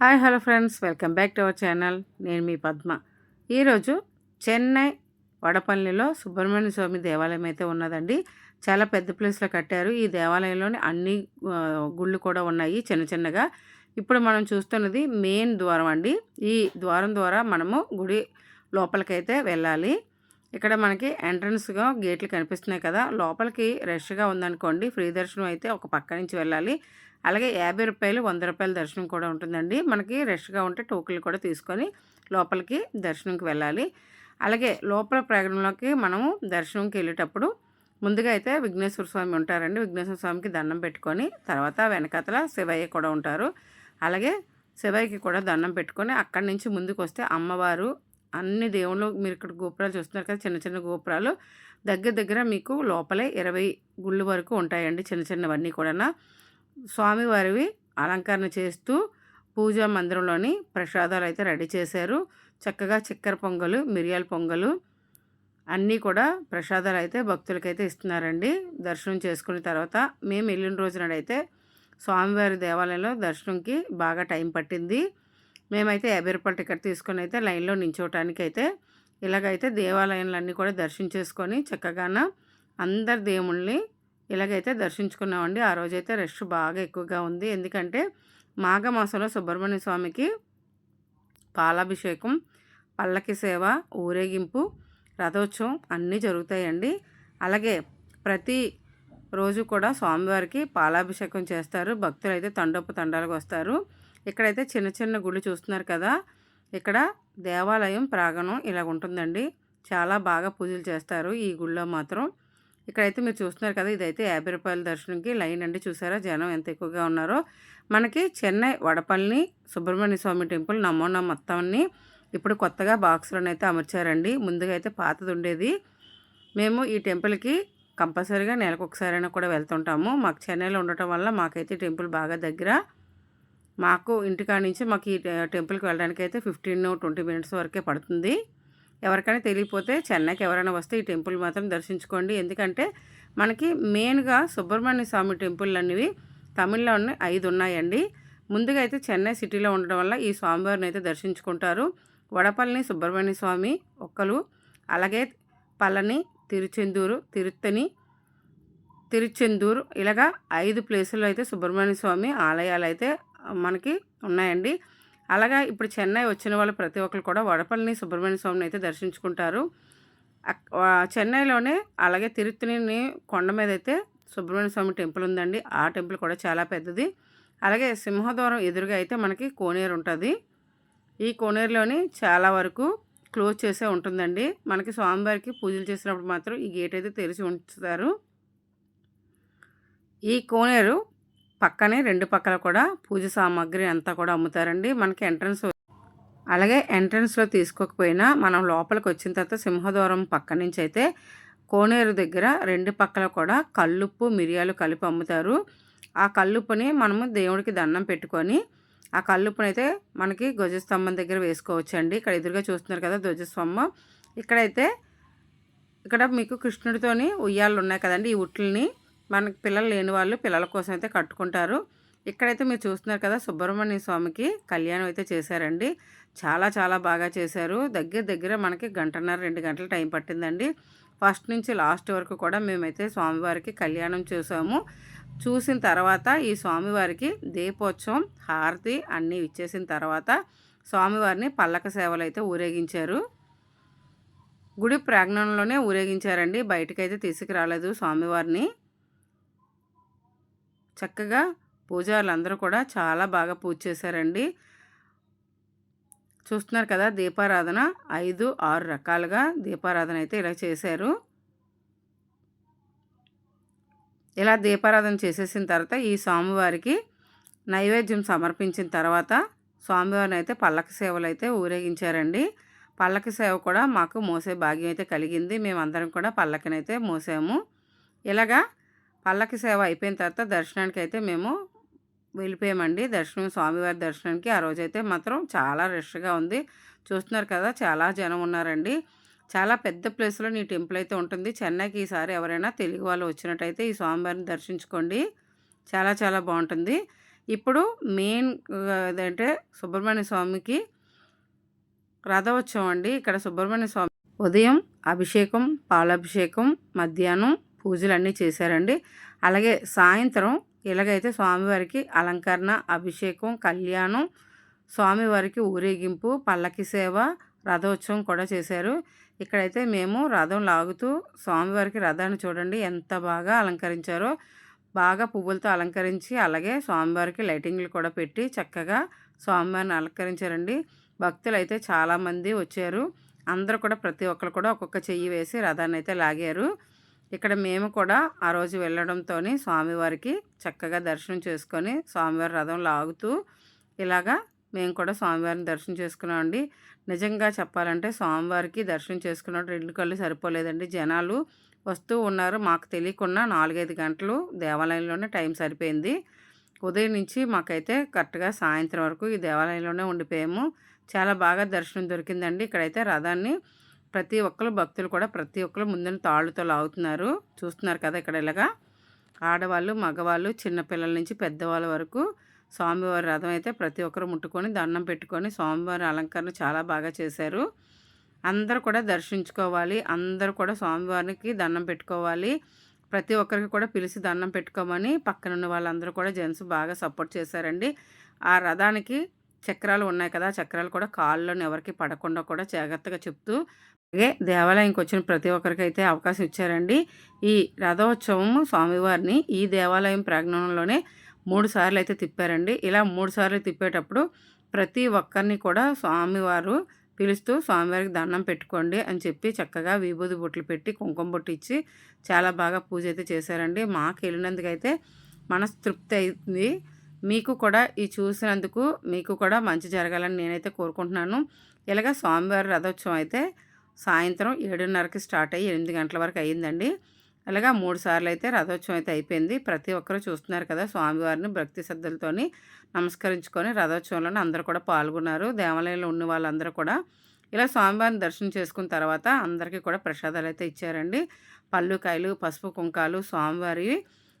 Hi hello friends. Welcome back to our channel. నేను మీ పద్మ. ఈరోజు చెన్నై వడపల్లిలో సుబ్రహ్మణ్య స్వామి దేవాలయం అయితే ఉన్నదండి. చాలా పెద్ద ప్లేస్లో కట్టారు. ఈ దేవాలయంలోని అన్ని గుళ్ళు కూడా ఉన్నాయి చిన్న చిన్నగా. ఇప్పుడు మనం చూస్తున్నది మెయిన్ ద్వారం అండి. ఈ ద్వారం ద్వారా మనము గుడి లోపలికైతే వెళ్ళాలి. ఇక్కడ మనకి ఎంట్రన్స్గా గేట్లు కనిపిస్తున్నాయి కదా. లోపలికి రష్గా ఉందనుకోండి ఫ్రీ దర్శనం అయితే ఒక పక్క నుంచి వెళ్ళాలి. అలాగే యాభై రూపాయలు వంద రూపాయల దర్శనం కూడా ఉంటుందండి. మనకి రష్గా ఉంటే టోకులు కూడా తీసుకొని లోపలికి దర్శనంకి వెళ్ళాలి. అలాగే లోపల ప్రాంగణంలోకి మనము దర్శనంకి వెళ్ళేటప్పుడు ముందుగా అయితే విఘ్నేశ్వర స్వామి ఉంటారండి. విఘ్నేశ్వర స్వామికి దండం పెట్టుకొని తర్వాత వెనకాతల శివయ్య కూడా ఉంటారు. అలాగే శివయ్యకి కూడా దండం పెట్టుకొని అక్కడి నుంచి ముందుకు వస్తే అమ్మవారు అన్ని దేవుళ్ళు మీరు ఇక్కడ గోపురాలు చూస్తున్నారు కదా చిన్న చిన్న గోపురాలు. దగ్గర దగ్గర మీకు లోపలే ఇరవై గుళ్ళు వరకు ఉంటాయండి చిన్న చిన్నవన్నీ కూడా స్వామివారివి అలంకరణ చేస్తూ పూజా మందిరంలోని ప్రసాదాలు అయితే రెడీ చేశారు. చక్కగా చక్కెర పొంగలు మిరియాల పొంగలు అన్నీ కూడా ప్రసాదాలు అయితే భక్తులకైతే ఇస్తున్నారండి. దర్శనం చేసుకున్న తర్వాత మేము వెళ్ళిన రోజునైతే స్వామివారి దేవాలయంలో దర్శనంకి బాగా టైం పట్టింది. మేమైతే యాభై రూపాయల టికెట్ తీసుకొని అయితే లైన్లో నించోవటానికి అయితే ఇలాగైతే దేవాలయాలన్నీ కూడా దర్శించేసుకొని చక్కగాన అందరి దేవుళ్ళని ఇలాగైతే దర్శించుకున్నామండి. ఆ రోజైతే రష్ బాగా ఎక్కువగా ఉంది. ఎందుకంటే మాఘమాసంలో సుబ్రహ్మణ్య స్వామికి పాలాభిషేకం పల్లకి సేవ ఊరేగింపు రథోత్సవం అన్నీ జరుగుతాయండి. అలాగే ప్రతి రోజు కూడా స్వామివారికి పాలాభిషేకం చేస్తారు. భక్తులు అయితే తండోపు తండాలకు వస్తారు. ఇక్కడైతే చిన్న చిన్న గుళ్ళు చూస్తున్నారు కదా. ఇక్కడ దేవాలయం ప్రాంగణం ఇలా ఉంటుందండి. చాలా బాగా పూజలు చేస్తారు ఈ గుళ్ళో మాత్రం. ఇక్కడైతే మీరు చూస్తున్నారు కదా ఇదైతే యాభై రూపాయల దర్శనంకి లైన్ అండి. చూసారా జనం ఎంత ఎక్కువగా ఉన్నారో. మనకి చెన్నై వడపల్లి సుబ్రహ్మణ్య స్వామి టెంపుల్ నమోనా మొత్తాన్ని ఇప్పుడు కొత్తగా బాక్స్లోనైతే అయితే అమర్చారండి. ముందుగా అయితే పాతది ఉండేది. మేము ఈ టెంపుల్కి కంపల్సరీగా నెలకు ఒకసారైనా కూడా వెళ్తుంటాము. మాకు చెన్నైలో ఉండటం వల్ల మాకైతే టెంపుల్ బాగా దగ్గర. మాకు ఇంటికాడ నుంచి మాకు ఈ టెంపుల్కి వెళ్ళడానికి అయితే ఫిఫ్టీన్ ట్వంటీ మినిట్స్ వరకే పడుతుంది. ఎవరికైనా తెలియకపోతే చెన్నైకి ఎవరైనా వస్తే ఈ టెంపుల్ మాత్రం దర్శించుకోండి. ఎందుకంటే మనకి మెయిన్గా సుబ్రహ్మణ్య స్వామి టెంపుల్ అనేవి తమిళ్ళోనే ఐదు ఉన్నాయండి ముందుగా అయితే చెన్నై సిటీలో ఉండడం వల్ల ఈ స్వామివారిని అయితే దర్శించుకుంటారు. వడపల్లి సుబ్రహ్మణ్య స్వామి ఒక్కలు అలాగే పళని తిరుచెందూరు తిరుత్తని తిరుచెందూరు ఇలాగా ఐదు ప్లేసుల్లో అయితే సుబ్రహ్మణ్య స్వామి ఆలయాలు అయితే మనకి ఉన్నాయండి. అలాగా ఇప్పుడు చెన్నై వచ్చిన వాళ్ళు ప్రతి ఒక్కరు కూడా వడపల్లిని సుబ్రహ్మణ్య స్వామిని అయితే దర్శించుకుంటారు. చెన్నైలోనే అలాగే తిరుత్తిని కొండ మీద అయితే సుబ్రహ్మణ్య స్వామి టెంపుల్ ఉందండి. ఆ టెంపుల్ కూడా చాలా పెద్దది. అలాగే సింహద్వారం ఎదురుగా అయితే మనకి కోనేరు ఉంటుంది. ఈ కోనేరులోని చాలా వరకు క్లోజ్ చేసే ఉంటుందండి. మనకి స్వామివారికి పూజలు చేసినప్పుడు మాత్రం ఈ గేట్ అయితే తెరిచి ఉంచుతారు. ఈ కోనేరు పక్కనే రెండు పక్కల కూడా పూజ సామాగ్రి అంతా కూడా అమ్ముతారండి. మనకి ఎంట్రన్స్ అలాగే ఎంట్రన్స్లో తీసుకోకపోయినా మనం లోపలికి వచ్చిన తర్వాత సింహద్వారం పక్క నుంచి అయితే కోనేరు దగ్గర రెండు పక్కల కూడా కల్లుప్పు మిరియాలు కలిపి అమ్ముతారు. ఆ కల్లుప్పుని మనము దేవుడికి దండం పెట్టుకొని ఆ కల్లుప్పుని అయితే మనకి ధ్వజస్తంభం దగ్గర వేసుకోవచ్చండి. ఇక్కడ ఎదురుగా చూస్తున్నారు కదా ధ్వజస్తంభం. ఇక్కడైతే ఇక్కడ మీకు కృష్ణుడితోని ఉయ్యాలు ఉన్నాయి కదండి ఈ ఉట్లని మనకి పిల్లలు లేని వాళ్ళు పిల్లల కోసం అయితే కట్టుకుంటారు. ఇక్కడైతే మీరు చూస్తున్నారు కదా సుబ్రహ్మణ్య స్వామికి కళ్యాణం అయితే చేశారండి. చాలా చాలా బాగా చేశారు. దగ్గర దగ్గర మనకి గంటన్నర రెండు గంటల టైం పట్టిందండి. ఫస్ట్ నుంచి లాస్ట్ వరకు కూడా మేమైతే స్వామివారికి కళ్యాణం చూసాము చూసిన తర్వాత ఈ స్వామివారికి దీపోత్సవం హారతి అన్నీ ఇచ్చేసిన తర్వాత స్వామివారిని పల్లక సేవలు అయితే ఊరేగించారు. గుడి ప్రాంగణంలోనే ఊరేగించారండి. బయటకైతే తీసుకురాలేదు స్వామివారిని. చక్కగా పూజారులు అందరూ కూడా చాలా బాగా పూజ చేశారండి. చూస్తున్నారు కదా దీపారాధన ఐదు ఆరు రకాలుగా దీపారాధన అయితే ఇలా చేశారు. ఇలా దీపారాధన చేసేసిన తర్వాత ఈ స్వామివారికి నైవేద్యం సమర్పించిన తర్వాత స్వామివారిని అయితే పల్లక సేవలు అయితే ఊరేగించారండి. పల్లక సేవ కూడా మాకు మోసే భాగ్యం అయితే కలిగింది. మేమందరం కూడా పల్లకినైతే మోసాము. ఇలాగా పల్లకి సేవ అయిపోయిన తర్వాత దర్శనానికి అయితే మేము వెళ్ళిపోయామండి. దర్శనం స్వామివారి దర్శనానికి ఆ రోజైతే మాత్రం చాలా రష్గా ఉంది. చూస్తున్నారు కదా చాలా జనం ఉన్నారండి. చాలా పెద్ద ప్లేస్లో నీ టెంపుల్ అయితే ఉంటుంది. చెన్నైకి ఈసారి ఎవరైనా తెలుగు వాళ్ళు వచ్చినట్టయితే ఈ స్వామివారిని దర్శించుకోండి. చాలా చాలా బాగుంటుంది. ఇప్పుడు మెయిన్ ఏదంటే సుబ్రహ్మణ్య స్వామికి రథోత్సవం అండి. ఇక్కడ సుబ్రహ్మణ్య స్వామి ఉదయం అభిషేకం పాలాభిషేకం మధ్యాహ్నం పూజలన్నీ చేశారండి. అలాగే సాయంత్రం ఇలాగైతే స్వామివారికి అలంకరణ అభిషేకం కళ్యాణం స్వామివారికి ఊరేగింపు పల్లకి సేవ రథోత్సవం కూడా చేశారు. ఇక్కడైతే మేము రథం లాగుతూ స్వామివారికి రథాన్ని చూడండి ఎంత బాగా అలంకరించారో. బాగా పువ్వులతో అలంకరించి అలాగే స్వామివారికి లైటింగ్లు కూడా పెట్టి చక్కగా స్వామివారిని అలంకరించారండి. భక్తులు అయితే చాలామంది వచ్చారు. అందరూ కూడా ప్రతి ఒక్కరు కూడా ఒక్కొక్క చెయ్యి వేసి రథాన్ని అయితే లాగారు. ఇక్కడ మేము కూడా ఆ రోజు వెళ్ళడంతో స్వామివారికి చక్కగా దర్శనం చేసుకొని స్వామివారి రథం లాగుతూ ఇలాగా మేము కూడా స్వామివారిని దర్శనం చేసుకున్నామండి నిజంగా చెప్పాలంటే స్వామివారికి దర్శనం చేసుకున్నట్టు రెండు కళ్ళు సరిపోలేదండి. జనాలు వస్తూ ఉన్నారు. మాకు తెలియకుండా నాలుగైదు గంటలు దేవాలయంలోనే టైం సరిపోయింది. ఉదయం నుంచి మాకైతే కరెక్ట్గా సాయంత్రం వరకు ఈ దేవాలయంలోనే ఉండిపోయాము. చాలా బాగా దర్శనం దొరికిందండి. ఇక్కడైతే రథాన్ని ప్రతి ఒక్కరు భక్తులు కూడా ప్రతి ఒక్కరు ముందున తాళ్ళుతో లాగుతున్నారు. చూస్తున్నారు కదా ఇక్కడ ఇలాగా. ఆడవాళ్ళు మగవాళ్ళు చిన్నపిల్లల నుంచి పెద్దవాళ్ళ వరకు స్వామివారి రథం అయితే ప్రతి ఒక్కరు ముట్టుకొని దండం పెట్టుకొని స్వామివారి అలంకరణ చాలా బాగా చేశారు. అందరూ కూడా దర్శించుకోవాలి. అందరూ కూడా స్వామివారికి దండం పెట్టుకోవాలి. ప్రతి ఒక్కరికి కూడా పిలిచి దండం పెట్టుకోమని పక్కనున్న వాళ్ళందరూ కూడా జెంట్స్ బాగా సపోర్ట్ చేశారండి. ఆ రథానికి చక్రాలు ఉన్నాయి కదా! చక్రాలు కూడా కాళ్ళను ఎవరికి పడకుండా కూడా జాగ్రత్తగా చెప్తూ అలాగే దేవాలయంకి వచ్చిన ప్రతి ఒక్కరికి అయితే అవకాశం ఇచ్చారండి. ఈ రథోత్సవం స్వామివారిని ఈ దేవాలయం ప్రాంగణంలోనే మూడు సార్లు అయితే తిప్పారండి. ఇలా మూడు సార్లు తిప్పేటప్పుడు ప్రతి ఒక్కరిని కూడా స్వామివారు పిలుస్తూ స్వామివారికి దండం పెట్టుకోండి అని చెప్పి చక్కగా విభూది బొట్లు పెట్టి కుంకుమ బొట్టు ఇచ్చి చాలా బాగా పూజ అయితే చేశారండి. మాకు వెళ్ళినందుకైతే మనస్తృప్తి అయింది. మీకు కూడా ఈ చూసినందుకు మీకు కూడా మంచి జరగాలని నేనైతే కోరుకుంటున్నాను. ఇలాగ స్వామివారి రథోత్సవం అయితే సాయంత్రం ఏడున్నరకి స్టార్ట్ అయ్యి ఎనిమిది గంటల వరకు అయ్యిందండి. అలాగా మూడు సార్లు అయితే రథోత్సవం అయితే అయిపోయింది. ప్రతి ఒక్కరూ చూస్తున్నారు కదా స్వామివారిని భక్తి శ్రద్ధలతోని నమస్కరించుకొని రథోత్సవంలోనే అందరూ కూడా పాల్గొన్నారు. దేవాలయంలో ఉన్న వాళ్ళందరూ కూడా ఇలా స్వామివారిని దర్శనం చేసుకున్న తర్వాత అందరికీ కూడా ప్రసాదాలు అయితే ఇచ్చారండి. పళ్ళు కాయలు పసుపు కుంకాలు స్వామివారి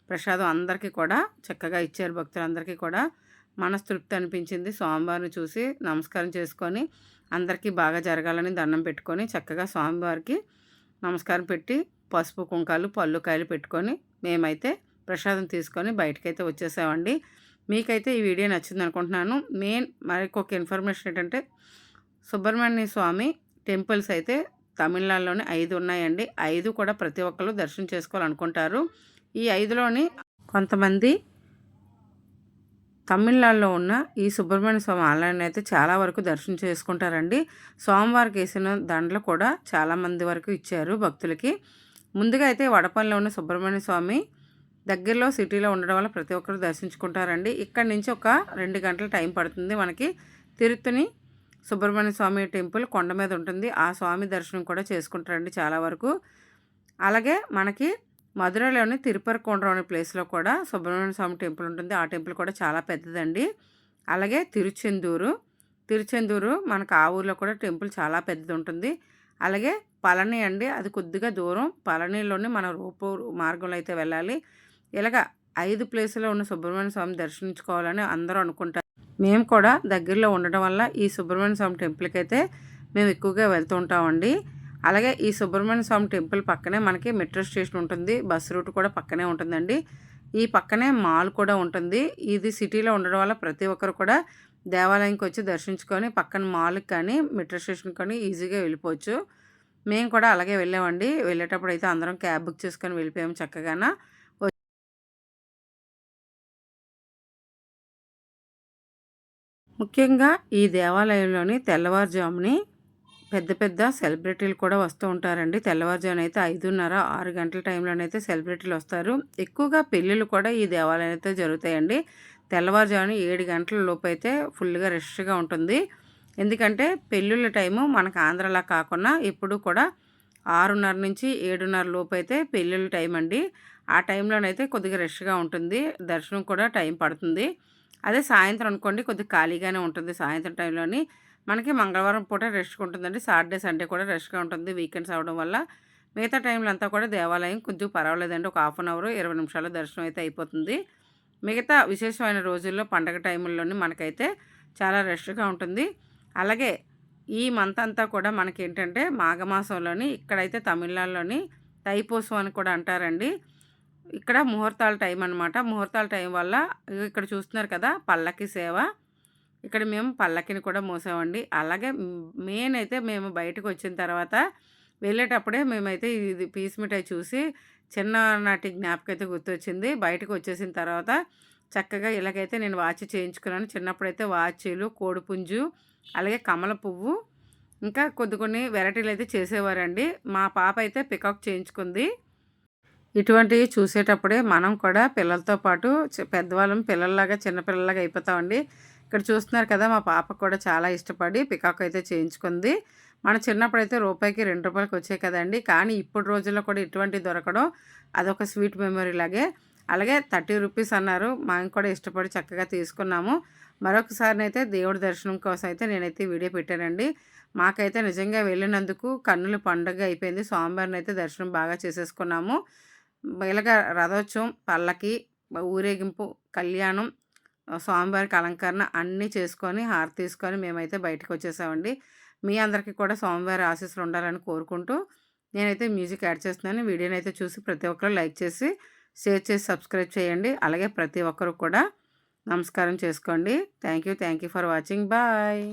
ప్రసాదం అందరికీ కూడా చక్కగా ఇచ్చారు భక్తులందరికీ కూడా మనస్తృప్తి అనిపించింది. స్వామివారిని చూసి నమస్కారం చేసుకొని అందరికీ బాగా జరగాలని దండం పెట్టుకొని చక్కగా స్వామివారికి నమస్కారం పెట్టి పసుపు కుంకాలు పళ్ళు కాయలు పెట్టుకొని మేమైతే ప్రసాదం తీసుకొని బయటకైతే వచ్చేసామండి. మీకైతే ఈ వీడియో నచ్చింది అనుకుంటున్నాను. మెయిన్ మరికొక ఇన్ఫర్మేషన్ ఏంటంటే సుబ్రహ్మణ్య స్వామి టెంపుల్స్ అయితే తమిళనాడులోనే ఐదు ఉన్నాయండి. ఐదు కూడా ప్రతి ఒక్కరు దర్శనం చేసుకోవాలనుకుంటారు. ఈ ఐదులోని కొంతమంది తమిళనాడులో ఉన్న ఈ సుబ్రహ్మణ్య స్వామి ఆలయాన్ని అయితే చాలా వరకు దర్శనం చేసుకుంటారండి. స్వామివారికి వేసిన దండలు కూడా చాలామంది వరకు ఇచ్చారు భక్తులకి. ముందుగా అయితే వడపల్లిలో ఉన్న సుబ్రహ్మణ్య స్వామి దగ్గరలో సిటీలో ఉండడం వల్ల ప్రతి ఒక్కరు దర్శించుకుంటారండి. ఇక్కడి నుంచి ఒక రెండు గంటల టైం పడుతుంది మనకి. తిరుత్తని సుబ్రహ్మణ్య స్వామి టెంపుల్ కొండ మీద ఉంటుంది. ఆ స్వామి దర్శనం కూడా చేసుకుంటారండి చాలా వరకు. అలాగే మనకి మధురలోని తిరుపరకొండ్రం అనే ప్లేస్లో కూడా సుబ్రహ్మణ్య స్వామి టెంపుల్ ఉంటుంది. ఆ టెంపుల్ కూడా చాలా పెద్దదండి. అలాగే తిరుచెందూరు. తిరుచెందూరు మనకు ఆ ఊర్లో కూడా టెంపుల్ చాలా పెద్దది ఉంటుంది అలాగే పళని అండి. అది కొద్దిగా దూరం. పళనిలోనే మన రూపు మార్గంలో అయితే వెళ్ళాలి. ఇలాగ ఐదు ప్లేసులో ఉన్న సుబ్రహ్మణ్య స్వామి దర్శించుకోవాలని అందరూ అనుకుంటారు. మేము కూడా దగ్గరలో ఉండటం వల్ల ఈ సుబ్రహ్మణ్య స్వామి టెంపుల్కి అయితే మేము ఎక్కువగా వెళ్తూ ఉంటామండి. అలాగే ఈ సుబ్రహ్మణ్య స్వామి టెంపుల్ పక్కనే మనకి మెట్రో స్టేషన్ ఉంటుంది. బస్ రూట్ కూడా పక్కనే ఉంటుందండి. ఈ పక్కనే మాల్ కూడా ఉంటుంది. ఇది సిటీలో ఉండడం వల్ల ప్రతి ఒక్కరు కూడా దేవాలయంకి వచ్చి దర్శించుకొని పక్కన మాల్కి కానీ మెట్రో స్టేషన్ కానీ ఈజీగా వెళ్ళిపోవచ్చు. మేము కూడా అలాగే వెళ్ళామండి. వెళ్ళేటప్పుడు అయితే అందరం క్యాబ్ బుక్ చేసుకొని వెళ్ళిపోయాము చక్కగా ముఖ్యంగా ఈ దేవాలయంలోని తెల్లవారుజాముని పెద్ద పెద్ద సెలబ్రిటీలు కూడా వస్తూ ఉంటారండి. తెల్లవారుజామున అయితే ఐదున్నర ఆరు గంటల టైంలోనైతే సెలబ్రిటీలు వస్తారు. ఎక్కువగా పెళ్ళిళ్ళు కూడా ఈ దేవాలయం అయితే జరుగుతాయండి. తెల్లవారుజామున ఏడు గంటల లోపు అయితే ఫుల్గా రష్గా ఉంటుంది. ఎందుకంటే పెళ్ళిళ్ళ టైము మనకు ఆంధ్రలా కాకుండా ఎప్పుడు కూడా ఆరున్నర నుంచి ఏడున్నర లోపు అయితే పెళ్ళిళ్ళ టైం అండి. ఆ టైంలోనైతే కొద్దిగా రష్గా ఉంటుంది. దర్శనం కూడా టైం పడుతుంది. అదే సాయంత్రం అనుకోండి కొద్దిగా ఖాళీగానే ఉంటుంది సాయంత్రం టైంలోని. మనకి మంగళవారం పూట రెస్ట్గా ఉంటుందండి. సాటర్డే సండే కూడా రెస్ట్గా ఉంటుంది వీకెండ్స్ అవడం వల్ల. మిగతా టైంలో అంతా కూడా దేవాలయం కొంచెం పర్వాలేదండి. ఒక హాఫ్ అన్ అవర్ ఇరవై నిమిషాల దర్శనం అయితే అయిపోతుంది. మిగతా విశేషమైన రోజుల్లో పండగ టైముల్లోని మనకైతే చాలా రష్గా ఉంటుంది. అలాగే ఈ మంత్ అంతా కూడా మనకి ఏంటంటే మాఘమాసంలోని ఇక్కడైతే తమిళనాడులోని తైపోసం అని కూడా అంటారండి. ఇక్కడ ముహూర్తాల టైం అనమాట ముహూర్తాల టైం వల్ల ఇక్కడ చూస్తున్నారు కదా పల్లకి సేవ. ఇక్కడ మేము పల్లకిని కూడా మూసామండి. అలాగే మెయిన్ అయితే మేము బయటకు వచ్చిన తర్వాత వెళ్ళేటప్పుడే మేమైతే ఇది పీస్ మిఠాయి చూసి చిన్ననాటి జ్ఞాపకం అయితే గుర్తొచ్చింది. బయటకు వచ్చేసిన తర్వాత చక్కగా ఇలాగైతే నేను వాచ్ చేయించుకున్నాను. చిన్నప్పుడైతే వాచీలు కోడిపుంజు అలాగే కమల పువ్వు ఇంకా కొద్ది కొన్ని వెరైటీలు అయితే చేసేవారండి. మా పాప అయితే పికప్ చేయించుకుంది. ఇటువంటివి చూసేటప్పుడే మనం కూడా పిల్లలతో పాటు పెద్దవాళ్ళం పిల్లల్లాగా చిన్నపిల్లలాగా అయిపోతామండి. ఇక్కడ చూస్తున్నారు కదా మా పాప కూడా చాలా ఇష్టపడి పికాక్ అయితే చేయించుకుంది. మన చిన్నప్పుడు అయితే రూపాయికి రెండు రూపాయలకి వచ్చాయి కదండి. కానీ ఇప్పుడు రోజుల్లో కూడా ఇటువంటి దొరకడం అదొక స్వీట్ మెమరీ లాగే. అలాగే థర్టీ రూపీస్ అన్నారు. మేము కూడా ఇష్టపడి చక్కగా తీసుకున్నాము. మరొకసారి అయితే దేవుడి దర్శనం కోసం అయితే నేనైతే వీడియో పెట్టానండి. మాకైతే నిజంగా వెళ్ళినందుకు కన్నుల పండుగ అయిపోయింది. స్వామివారిని అయితే దర్శనం బాగా చేసేసుకున్నాము. ఇలాగ రథోత్సవం పల్లకి ఊరేగింపు కళ్యాణం స్వామివారికి అలంకరణ అన్నీ చేసుకొని హారతి తీసుకొని మేమైతే బయటకు వచ్చేసామండి. మీ అందరికీ కూడా స్వామివారి ఆశీస్సులు ఉండాలని కోరుకుంటూ నేనైతే మ్యూజిక్ యాడ్ చేస్తున్నాను. వీడియోని అయితే చూసి ప్రతి ఒక్కరు లైక్ చేసి షేర్ చేసి సబ్స్క్రైబ్ చేయండి. అలాగే ప్రతి ఒక్కరు కూడా నమస్కారం చేసుకోండి. Thank you thank you for watching. Bye.